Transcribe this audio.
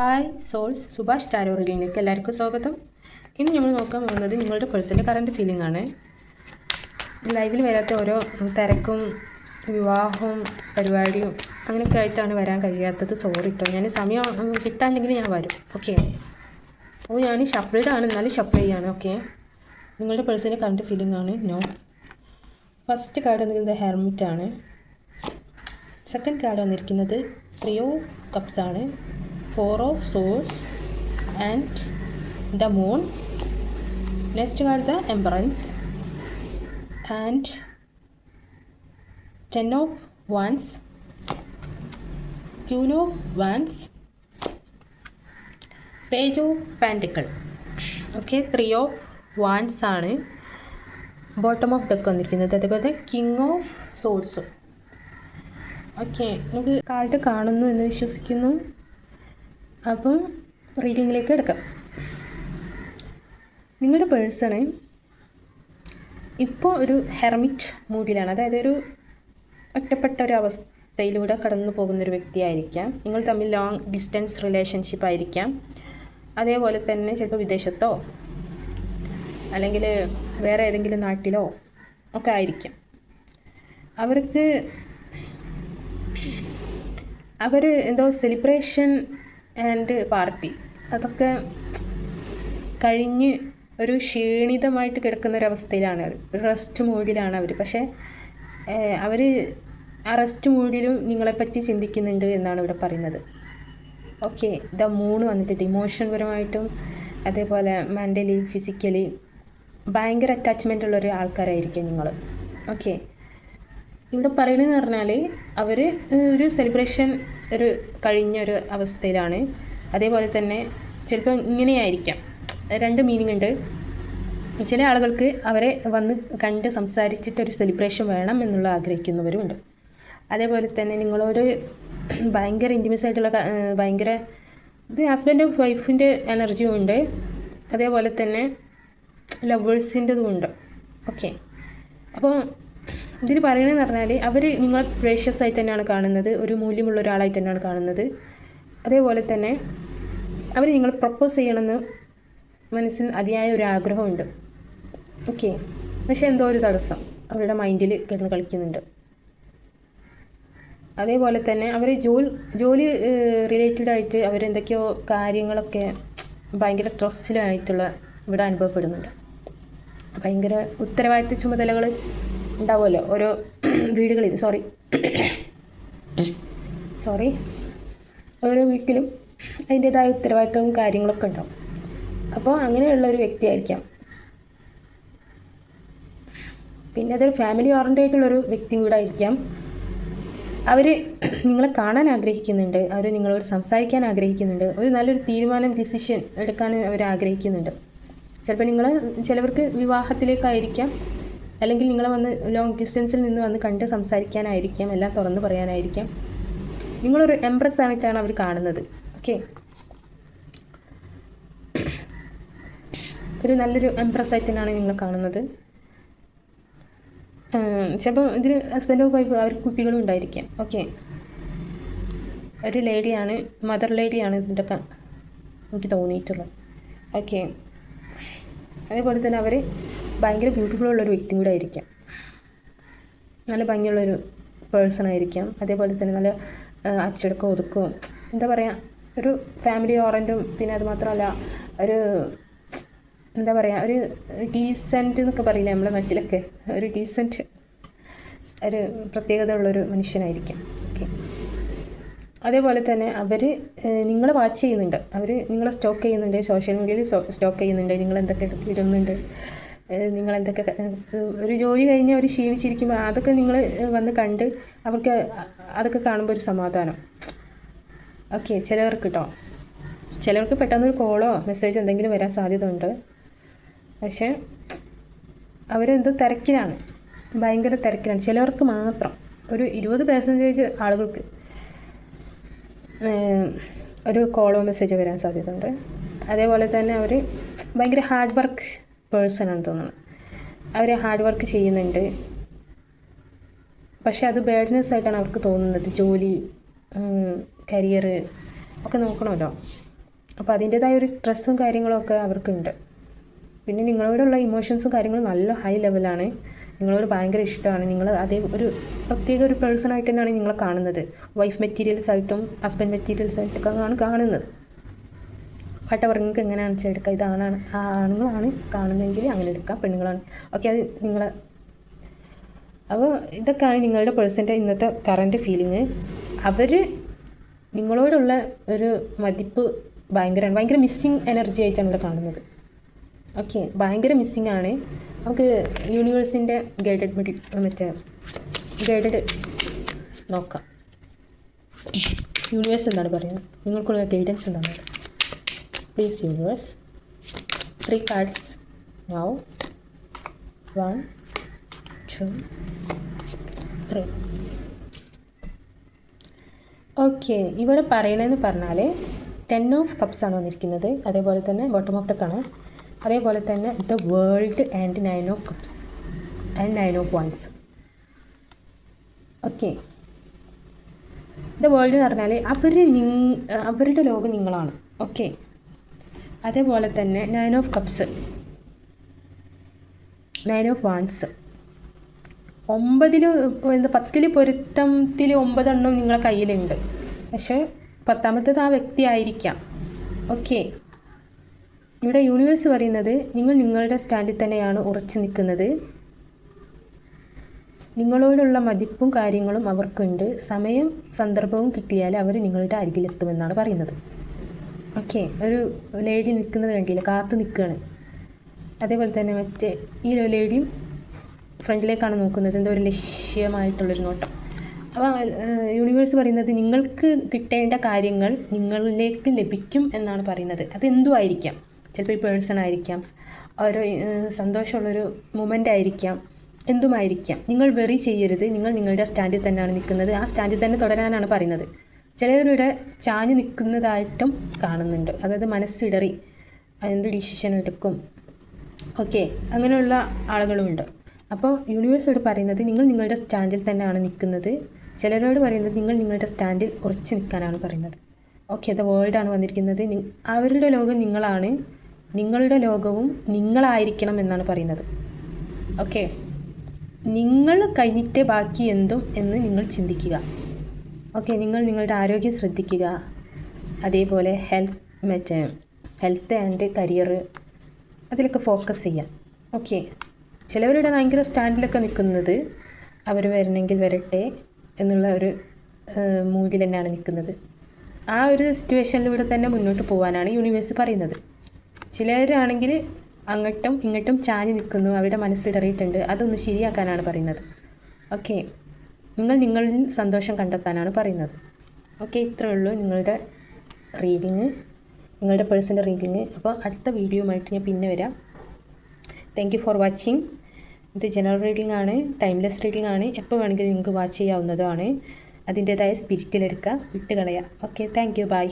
Hi souls Subhash ടാരോറിലേക്ക് എല്ലാവർക്കും സ്വാഗതം. ഇന്ന് നമ്മൾ നോക്കാൻ പോകുന്നത് നിങ്ങളുടെ പേഴ്സന്റെ കറണ്ട് ഫീലിംഗ് ആണ്. ലൈവിൽ വരാത്ത ഓരോ തിരക്കും വിവാഹവും പരിപാടിയും അങ്ങനെയൊക്കെ ആയിട്ടാണ് വരാൻ കഴിയാത്തത്. സോറി കേട്ടോ ഞാൻ സമയം കിട്ടാണ്ടെങ്കിൽ ഞാൻ വരും. ഓക്കെ അപ്പോൾ ഞാൻ ഷപ്പിൾഡാണ് എന്നാലും ഷപ്പിൾ ചെയ്യാണ്. ഓക്കെ നിങ്ങളുടെ പേഴ്സന്റെ കറണ്ട് ഫീലിംഗ് ആണ്. നോ ഫസ്റ്റ് കാർഡ് വന്നിരിക്കുന്നത് ഹെർമിറ്റ് ആണ്. സെക്കൻഡ് കാർഡ് വന്നിരിക്കുന്നത് ത്രീയോ ഓഫ് കപ്സ് ആണ്. Four of swords and the moon next the temperance and ten of wands queen of wands page of pentacles okay three of wands ആണ് bottom of deck വന്നിരിക്കുന്നത്. അതേപോലെ king of സോൾസും okay നമുക്ക് card കാണുന്നു എന്ന് വിശ്വസിക്കുന്നു. അപ്പം റീഡിങ്ങിലേക്ക് എടുക്കാം നിങ്ങളുടെ പേഴ്സണ് ഇപ്പോൾ ഒരു ഹെർമിറ്റ് മൂഡിലാണ് അതായത് ഒരു ഒറ്റപ്പെട്ട ഒരു അവസ്ഥയിലൂടെ കടന്നു പോകുന്ന ഒരു വ്യക്തിയായിരിക്കാം. നിങ്ങൾ തമ്മിൽ ലോങ് ഡിസ്റ്റൻസ് റിലേഷൻഷിപ്പ് ആയിരിക്കാം. അതേപോലെ തന്നെ ചിലപ്പോൾ വിദേശത്തോ അല്ലെങ്കിൽ വേറെ ഏതെങ്കിലും നാട്ടിലോ ഒക്കെ ആയിരിക്കാം. അവർക്ക് അവർ എന്തോ സെലിബ്രേഷൻ ആൻഡ് പാർട്ടി. അതൊക്കെ കഴിഞ്ഞ് ഒരു ക്ഷീണിതമായിട്ട് കിടക്കുന്ന ഒരവസ്ഥയിലാണ് അവർ ഒരു റെസ്റ്റ് മൂഡിലാണ് അവർ പക്ഷേ അവർ ആ റെസ്റ്റ് മൂഡിലും നിങ്ങളെപ്പറ്റി ചിന്തിക്കുന്നുണ്ട് എന്നാണ് ഇവിടെ പറയുന്നത്. ഓക്കെ ദ മൂന്ന് വന്നിട്ടുണ്ട്. ഇമോഷൻ പരമായിട്ടും അതേപോലെ മെന്റലി ഫിസിക്കലി ഭയങ്കര അറ്റാച്ച്മെന്റ് ഉള്ള ഒരു ആൾക്കാരായിരിക്കും നിങ്ങൾ ഓക്കെ. ഇവിടെ പറയണെന്ന് പറഞ്ഞാൽ അവർ ഒരു സെലിബ്രേഷൻ ഒരു കഴിഞ്ഞ ഒരു അവസ്ഥയിലാണ്. അതേപോലെ തന്നെ ചിലപ്പോൾ ഇങ്ങനെയായിരിക്കാം. രണ്ട് മീനിങ് ഉണ്ട്. ചില ആളുകൾക്ക് അവരെ വന്ന് കണ്ട് സംസാരിച്ചിട്ട് ഒരു സെലിബ്രേഷൻ വേണം എന്നുള്ള ആഗ്രഹിക്കുന്നവരുമുണ്ട്. അതേപോലെ തന്നെ നിങ്ങളോട് ഭയങ്കര ഇന്റിമസ് ആയിട്ടുള്ള ഭയങ്കര ഇത് ഹസ്ബൻഡ് വൈഫിന്റെ എനർജിയും ഉണ്ട്. അതേപോലെ തന്നെ ലവേഴ്സിന്റെതും ഉണ്ട്. ഓക്കെ അപ്പോൾ ഇതിൽ പറയണമെന്ന് പറഞ്ഞാൽ അവർ നിങ്ങളെ പ്രേഷ്യസ് ആയി തന്നെയാണ് കാണുന്നത് ഒരു മൂല്യമുള്ള ഒരാളായി തന്നെയാണ് കാണുന്നത്. അതേപോലെ തന്നെ അവർ നിങ്ങൾ പ്രപ്പോസ് ചെയ്യണമെന്ന് മനസ്സിന് അതിയായ ഒരു ആഗ്രഹമുണ്ട്. ഓക്കെ പക്ഷെ എന്തോ ഒരു തടസ്സം അവരുടെ മൈൻഡിൽ കിടന്ന് കളിക്കുന്നുണ്ട്. അതേപോലെ തന്നെ അവർ ജോലി ജോലി റിലേറ്റഡ് ആയിട്ട് അവരെന്തൊക്കെയോ കാര്യങ്ങളൊക്കെ ഭയങ്കര സ്ട്രെസ്സിലായിട്ടുള്ള ഇവിടെ അനുഭവപ്പെടുന്നുണ്ട്. ഭയങ്കര ഉത്തരവാദിത്ത ചുമതലകൾ ഉണ്ടാവുമല്ലോ ഓരോ വീടുകളിൽ സോറി സോറി ഓരോ വീട്ടിലും അതിന്റേതായ ഉത്തരവാദിത്തവും കാര്യങ്ങളൊക്കെ ഉണ്ടാവും. അപ്പോൾ അങ്ങനെയുള്ള ഒരു വ്യക്തിയായിരിക്കാം. പിന്നെ അതൊരു ഫാമിലി ഓറിയന്റഡ് ആയിട്ടുള്ളൊരു വ്യക്തിയും കൂടെ ആയിരിക്കാം അവർ നിങ്ങളെ കാണാൻ ആഗ്രഹിക്കുന്നുണ്ട് അവർ നിങ്ങളോട് സംസാരിക്കാൻ ആഗ്രഹിക്കുന്നുണ്ട് ഒരു നല്ലൊരു തീരുമാനം ഡിസിഷൻ എടുക്കാൻ അവർ ആഗ്രഹിക്കുന്നുണ്ട്. ചിലപ്പോൾ നിങ്ങൾ ചിലവർക്ക് വിവാഹത്തിലേക്കായിരിക്കാം. അല്ലെങ്കിൽ നിങ്ങളെ വന്ന് ലോങ് ഡിസ്റ്റൻസിൽ നിന്ന് വന്ന് കണ്ട് സംസാരിക്കാനായിരിക്കാം എല്ലാം തുറന്നു പറയാനായിരിക്കാം. നിങ്ങളൊരു എംപ്രസ് ആയിട്ടാണ് അവർ കാണുന്നത്. ഓക്കെ ഒരു നല്ലൊരു എംപ്രസ് ആയിട്ടാണ് നിങ്ങൾ കാണുന്നത്. ചിലപ്പോൾ ഇതിൽ ഹസ്ബൻഡോ വൈഫ് അവർക്ക് കുട്ടികളും ഉണ്ടായിരിക്കാം. ഓക്കെ ഒരു ലേഡിയാണ് മദർ ലേഡിയാണ് ഇതിന്റെ എനിക്ക് തോന്നിയിട്ടുള്ളത്. ഓക്കെ അതേപോലെ തന്നെ അവർ ഭയങ്കര ബ്യൂട്ടിഫുൾ ഉള്ളൊരു വ്യക്തി കൂടെ ആയിരിക്കാം. നല്ല ഭംഗിയുള്ളൊരു പേഴ്സൺ ആയിരിക്കാം. അതേപോലെ തന്നെ നല്ല അച്ചടക്കം ഒതുക്കവും എന്താ പറയുക ഒരു ഫാമിലി ഓറന്റും പിന്നെ അതുമാത്രമല്ല ഒരു എന്താ പറയുക ഒരു ഡീസന്റ് എന്നൊക്കെ പറയില്ലേ നമ്മുടെ നാട്ടിലൊക്കെ? ഒരു ഡീസന്റ് ഒരു പ്രത്യേകത ഉള്ളൊരു മനുഷ്യനായിരിക്കാം. ഓക്കെ അതേപോലെ തന്നെ അവർ നിങ്ങൾ വാച്ച് ചെയ്യുന്നുണ്ട്. അവർ നിങ്ങളെ സ്റ്റോക്ക് ചെയ്യുന്നുണ്ട്. സോഷ്യൽ മീഡിയയിൽ സ്റ്റോക്ക് ചെയ്യുന്നുണ്ട്. നിങ്ങൾ എന്തൊക്കെ ഇടുന്നുണ്ട്. നിങ്ങൾ എന്തൊക്കെ ഒരു ജോലി കഴിഞ്ഞ് അവർ ക്ഷീണിച്ചിരിക്കുമ്പോൾ അതൊക്കെ നിങ്ങൾ വന്ന് കണ്ട് അവർക്ക് അതൊക്കെ കാണുമ്പോൾ ഒരു സമാധാനം. ഓക്കെ ചിലവർക്ക് കേട്ടോ ചിലവർക്ക് പെട്ടെന്ന് ഒരു കോളോ മെസ്സേജ് എന്തെങ്കിലും വരാൻ സാധ്യത ഉണ്ട് പക്ഷേ അവരെന്തോ തിരക്കിലാണ്. ഭയങ്കര തിരക്കിലാണ്. ചിലവർക്ക് മാത്രം. ഒരു ഇരുപത് പെർസെന്റേജ് ആളുകൾക്ക് ഒരു കോളോ മെസ്സേജോ വരാൻ സാധ്യതയുണ്ട്. അതേപോലെ തന്നെ അവർ ഭയങ്കര ഹാർഡ് വർക്ക് പേഴ്സൺ ആണ് തോന്നുന്നത് അവർ ഹാർഡ് വർക്ക് ചെയ്യുന്നുണ്ട്. പക്ഷെ അത് ബേഡ്നെസ് ആയിട്ടാണ് അവർക്ക് തോന്നുന്നത്. ജോലി കരിയർ ഒക്കെ നോക്കണമല്ലോ. അപ്പോൾ അതിന്റേതായ ഒരു സ്ട്രെസ്സും കാര്യങ്ങളൊക്കെ അവർക്കുണ്ട്. പിന്നെ നിങ്ങളോടുള്ള ഇമോഷൻസും കാര്യങ്ങളും നല്ല ഹൈ ലെവലാണ് നിങ്ങളോട് ഭയങ്കര ഇഷ്ടമാണ്. നിങ്ങൾ അതേ ഒരു പ്രത്യേക ഒരു പേഴ്സൺ ആയിട്ട് തന്നെയാണ് നിങ്ങളെ കാണുന്നത്. വൈഫ് മെറ്റീരിയൽസ് ആയിട്ടും ഹസ്ബൻഡ് മെറ്റീരിയൽസ് ആയിട്ടൊക്കെ ആണ് കാണുന്നത്. വട്ടവർ എങ്ങനെയാണ് എങ്ങനെയാണെന്ന് വെച്ചാൽ എടുക്കുക ഇതാണ് ആണുങ്ങളാണ് കാണുന്നതെങ്കിൽ അങ്ങനെ എടുക്കാം പെണ്ണുങ്ങളാണ്. ഓക്കെ അത് നിങ്ങൾ അപ്പോൾ ഇതൊക്കെയാണ് നിങ്ങളുടെ പേഴ്സന്റെ ഇന്നത്തെ കറണ്ട് ഫീലിങ് അവർ നിങ്ങളോടുള്ള ഒരു മതിപ്പ് ഭയങ്കരമാണ് ഭയങ്കര മിസ്സിങ് എനർജി ആയിട്ടാണ് ഇവിടെ കാണുന്നത്. ഓക്കെ ഭയങ്കര മിസ്സിങ് ആണ്. നമുക്ക് യൂണിവേഴ്സിന്റെ ഗൈഡഡ് മെഡി മറ്റേ ഗൈഡഡ് നോക്കാം. യൂണിവേഴ്സ് എന്താണ് പറയുന്നത്. നിങ്ങൾക്കുള്ള ഗൈഡൻസ് എന്താണ്? Please universe three cards now one two three. Okay ഇവിടെ പറയണതെന്ന് പറഞ്ഞാൽ ടെൻ ഓഫ് കപ്സ് ആണ് വന്നിരിക്കുന്നത്. അതേപോലെ തന്നെ ബോട്ടം ഓഫ് ദ കണ അതേപോലെ തന്നെ the world and nine of cups and nine of wands okay the world എന്ന് പറഞ്ഞാൽ അവർ അവരുടെ ലോകം നിങ്ങളാണ്. ഓക്കെ അതേപോലെ തന്നെ nine of cups nine of wands ഒമ്പതിൽ എന്താ പത്തിൽ പൊരുത്തത്തിൽ ഒമ്പതെണ്ണം നിങ്ങളെ കയ്യിലുണ്ട്. പക്ഷേ പത്താമത്തേത് ആ വ്യക്തി ആയിരിക്കാം. ഓക്കെ ഇവിടെ യൂണിവേഴ്സ് പറയുന്നത് നിങ്ങൾ നിങ്ങളുടെ സ്റ്റാൻഡിൽ തന്നെയാണ് ഉറച്ചു നിൽക്കുന്നത്. നിങ്ങളോടുള്ള മതിപ്പും കാര്യങ്ങളും അവർക്കുണ്ട്. സമയം സന്ദർഭവും കിട്ടിയാൽ അവർ നിങ്ങളുടെ അരികിലെത്തുമെന്നാണ് പറയുന്നത്. ഓക്കെ ഒരു ലേഡി നിൽക്കുന്നത് കണ്ടില്ല? കാത്തു നിൽക്കുകയാണ് അതേപോലെ തന്നെ മറ്റേ ഈ ഒരു ലേഡിയും ഫ്രണ്ടിലേക്കാണ് നോക്കുന്നത്. എന്തോ ഒരു ലക്ഷ്യമായിട്ടുള്ളൊരു നോട്ടം. അപ്പോൾ യൂണിവേഴ്സ് പറയുന്നത് നിങ്ങൾക്ക് കിട്ടേണ്ട കാര്യങ്ങൾ നിങ്ങളിലേക്ക് ലഭിക്കും എന്നാണ് പറയുന്നത്. അതെന്തും ആയിരിക്കാം ചിലപ്പോൾ ഈ പേഴ്സൺ ആയിരിക്കാം. ഒരു സന്തോഷമുള്ളൊരു മൊമെന്റ് ആയിരിക്കാം. എന്തുമായിരിക്കാം? നിങ്ങൾ വെറി ചെയ്യരുത്. നിങ്ങൾ നിങ്ങളുടെ സ്റ്റാൻഡിൽ തന്നെയാണ് നിൽക്കുന്നത്. ആ സ്റ്റാൻഡിൽ തന്നെ തുടരാനാണ് പറയുന്നത്. ചിലവരുടെ ചാഞ്ഞു നിൽക്കുന്നതായിട്ടും കാണുന്നുണ്ട്. അതായത് മനസ്സിടറി എന്ത് ഡിസിഷൻ എടുക്കും. ഓക്കെ അങ്ങനെയുള്ള ആളുകളുമുണ്ട് അപ്പോൾ യൂണിവേഴ്സോട് പറയുന്നത് നിങ്ങൾ നിങ്ങളുടെ സ്റ്റാൻഡിൽ തന്നെയാണ് നിൽക്കുന്നത്. ചിലരോട് പറയുന്നത് നിങ്ങൾ നിങ്ങളുടെ സ്റ്റാൻഡിൽ ഉറച്ചു നിൽക്കാനാണ് പറയുന്നത്. ഓക്കെ ദ വേൾഡാണ് വന്നിരിക്കുന്നത്. അവരുടെ ലോകം നിങ്ങളാണ്. നിങ്ങളുടെ ലോകവും നിങ്ങളായിരിക്കണം എന്നാണ് പറയുന്നത്. ഓക്കെ നിങ്ങൾ കഴിഞ്ഞിട്ട് ബാക്കി എന്തും എന്ന് നിങ്ങൾ ചിന്തിക്കുക. ഓക്കെ നിങ്ങൾ നിങ്ങളുടെ ആരോഗ്യം ശ്രദ്ധിക്കുക. അതേപോലെ ഹെൽത്ത് മറ്റേ ഹെൽത്ത് ആൻഡ് കരിയർ അതിലൊക്കെ ഫോക്കസ് ചെയ്യാം. ഓക്കെ ചിലവരുടെ ഭയങ്കര സ്റ്റാൻഡിലൊക്കെ നിൽക്കുന്നത് അവർ വരണമെങ്കിൽ വരട്ടെ എന്നുള്ള ഒരു മൂഡിൽ തന്നെയാണ് നിൽക്കുന്നത്. ആ ഒരു സിറ്റുവേഷനിലൂടെ തന്നെ മുന്നോട്ട് പോകാനാണ് യൂണിവേഴ്സ് പറയുന്നത്. ചിലരാണെങ്കിൽ അങ്ങോട്ടും ഇങ്ങോട്ടും ചാഞ്ഞ് നിൽക്കുന്നു അവരുടെ മനസ്സിടറിയിട്ടുണ്ട് അതൊന്ന് ശരിയാക്കാനാണ് പറയുന്നത്. ഓക്കെ നിങ്ങൾ നിങ്ങളിൽ സന്തോഷം കണ്ടെത്താനാണ് പറയുന്നത്. ഓക്കെ ഇത്രയേ ഉള്ളൂ നിങ്ങളുടെ റീഡിങ് നിങ്ങളുടെ പേഴ്സന്റെ റീഡിങ്. അപ്പോൾ അടുത്ത വീഡിയോയുമായിട്ട് ഞാൻ പിന്നെ വരാം. താങ്ക് ഫോർ വാച്ചിങ് ഇത് ജനറൽ റീഡിംഗ് ആണ് ടൈംലെസ് റീഡിംഗ് ആണ്. എപ്പോൾ വേണമെങ്കിലും നിങ്ങൾക്ക് വാച്ച് ചെയ്യാവുന്നതാണ് അതിന്റേതായ സ്പിരിറ്റിലെടുക്കുക വിട്ടുകളയുക. Okay thank you bye